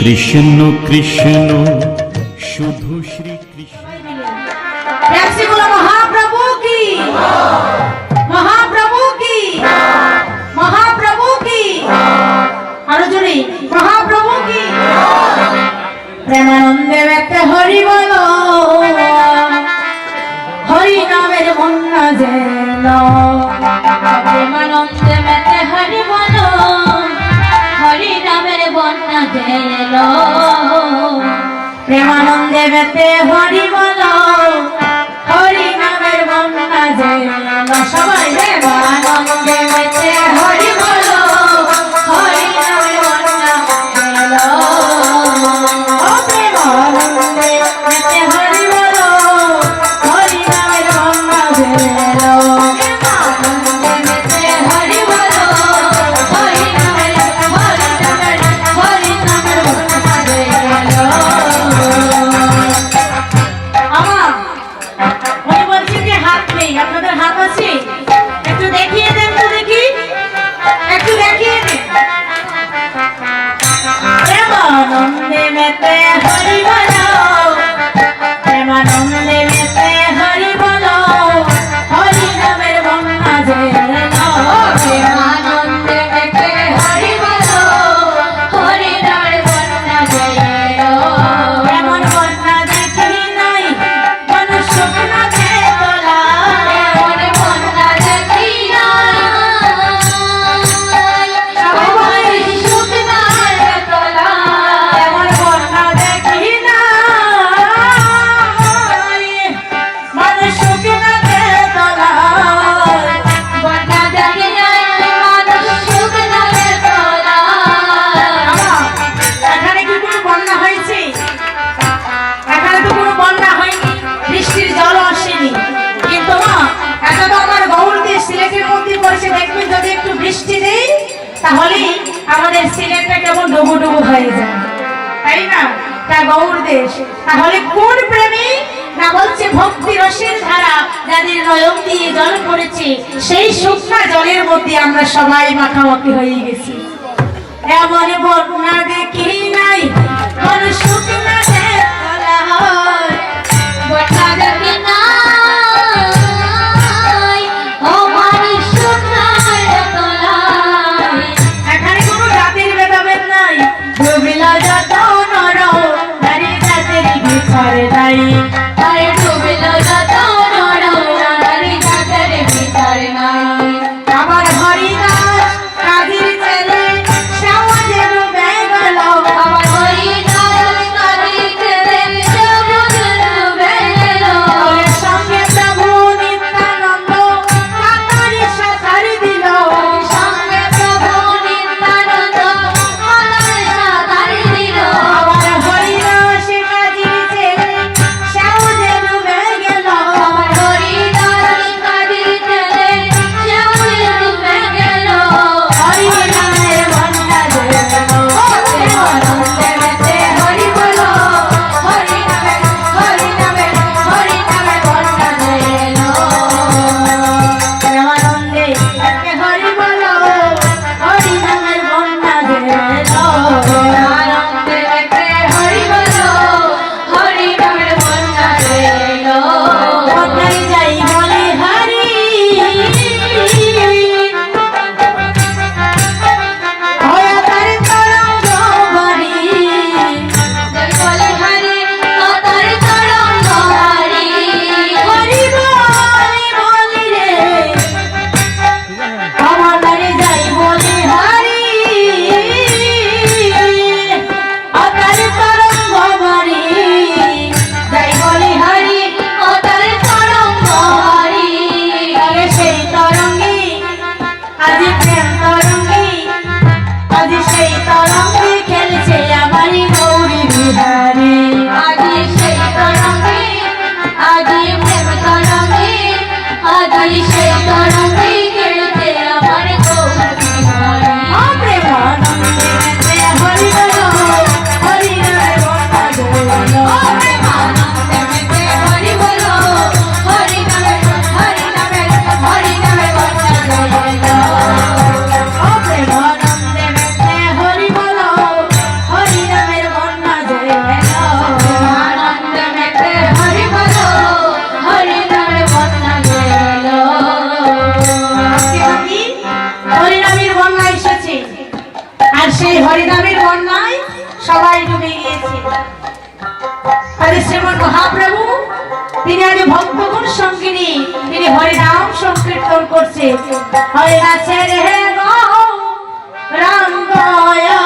কৃষ্ণ কৃষ্ণ, শুধু শ্রী কৃষ্ণ। মহাপ্রভু কি? মহাপ্রভু কি? মহাপ্রভু কি? আরও জনী মহাপ্রভু কি? প্রেমানন্দে জগতে হরিব করছি, সেই শুকনা জলের মধ্যে আমরা সবাই মাখামাখি হয়ে গেছি। এমন বন্যা দেখি নাই, কোন শুকনা Hare সবাই ডুবে গিয়েছি। আরে শ্রীমন মহাপ্রভু, তিনি আজ ভক্তগুণ সঙ্গিনী। তিনি হরিনাম সংকীর্তন করছে হরে আছে রে রাম দয়া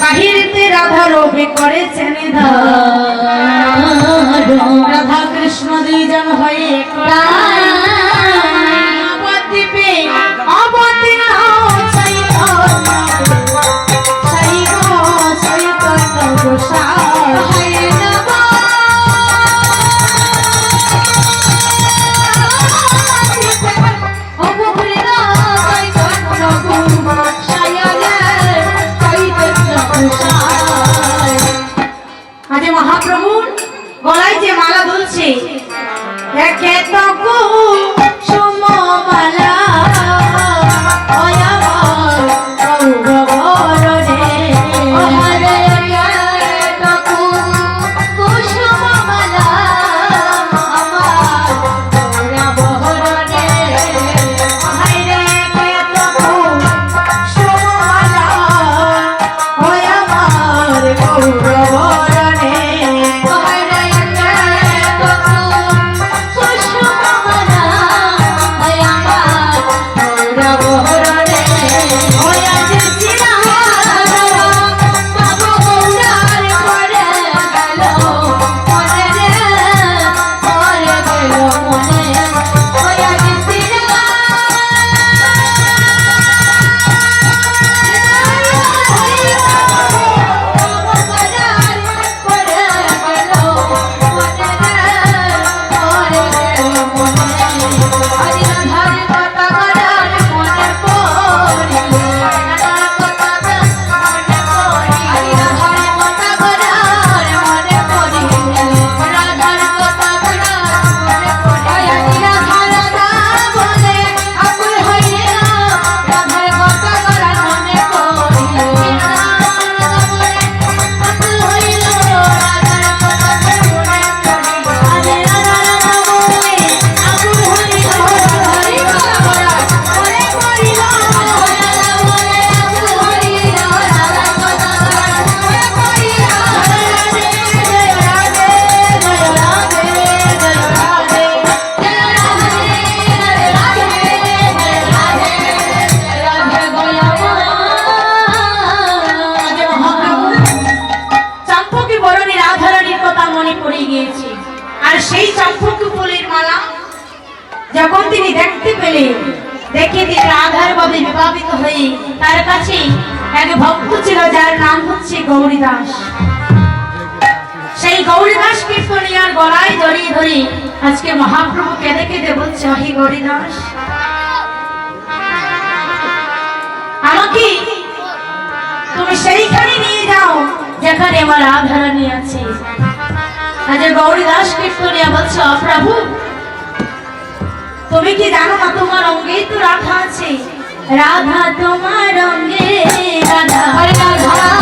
বাহিরেতে রাধা রবি করেছেন রাধা কৃষ্ণ দুইজন হয় যখন তিনি দেখতে পেলেন দেখে তিনি রাধার ভাবে বিভাবিত হয়ে তার কাছে এক ভক্ত ছিল, যার নাম হচ্ছে গৌরীদাস। সেই গৌরীদাস কীর্তনিয়ার গলায় জড়িয়ে ধরে আজকে মহাপ্রভু কেঁদে কেঁদে বলছে হে গৌরীদাস, আমাকে তুমি সেইখানে নিয়ে যাও, যেখানে আমার রাধারানী আছে। আজ গৌরীদাস কীর্তনিয়া বলছে, "অ প্রভু তুমি কি জানো না তোমার অঙ্গে তো রাধা আছে? রাধা তোমার অঙ্গে রাধা। রাধা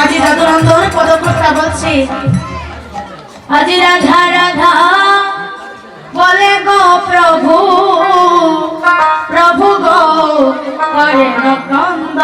আজি যাদুনন্দন পদকর্তা বলছি। আজি রাধা রাধা বলে গো প্রভু প্রভু গো করে নকন্দ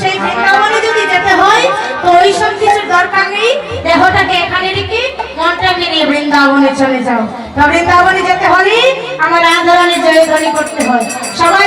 সেই বৃন্দাবনে যদি যেতে হয়, তো ওই দরকার নেই। এখানে রেখে বৃন্দাবনে চলে যাও। তো বৃন্দাবনে যেতে হলে আমার রাধারানী জয়ধ্বনি করতে হয়। সবাই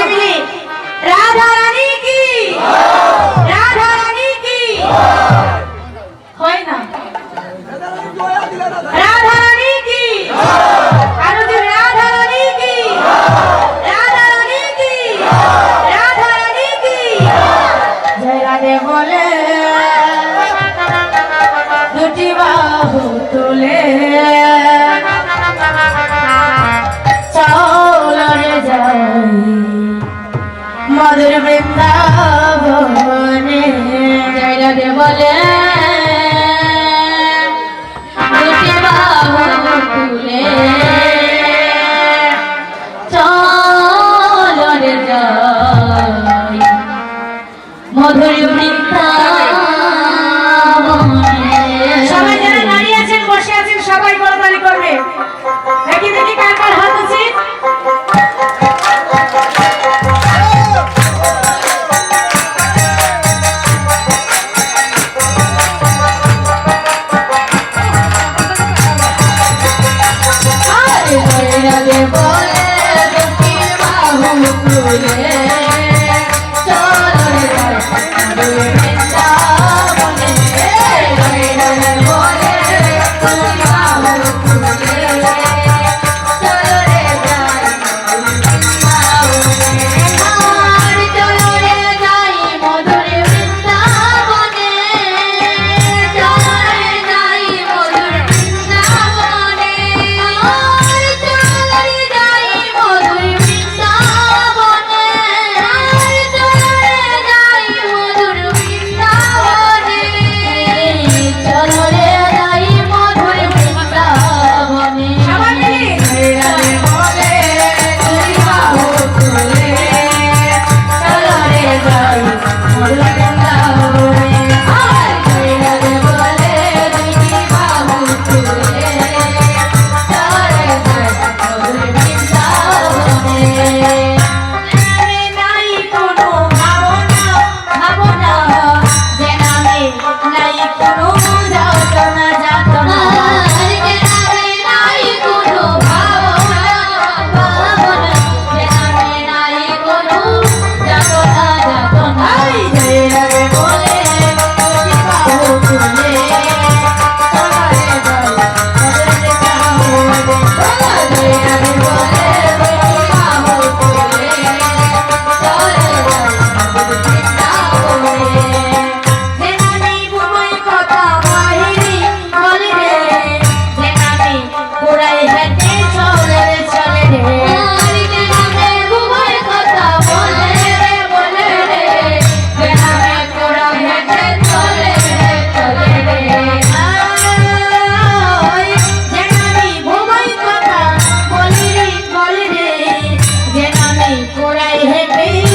কোরাই হেঁটে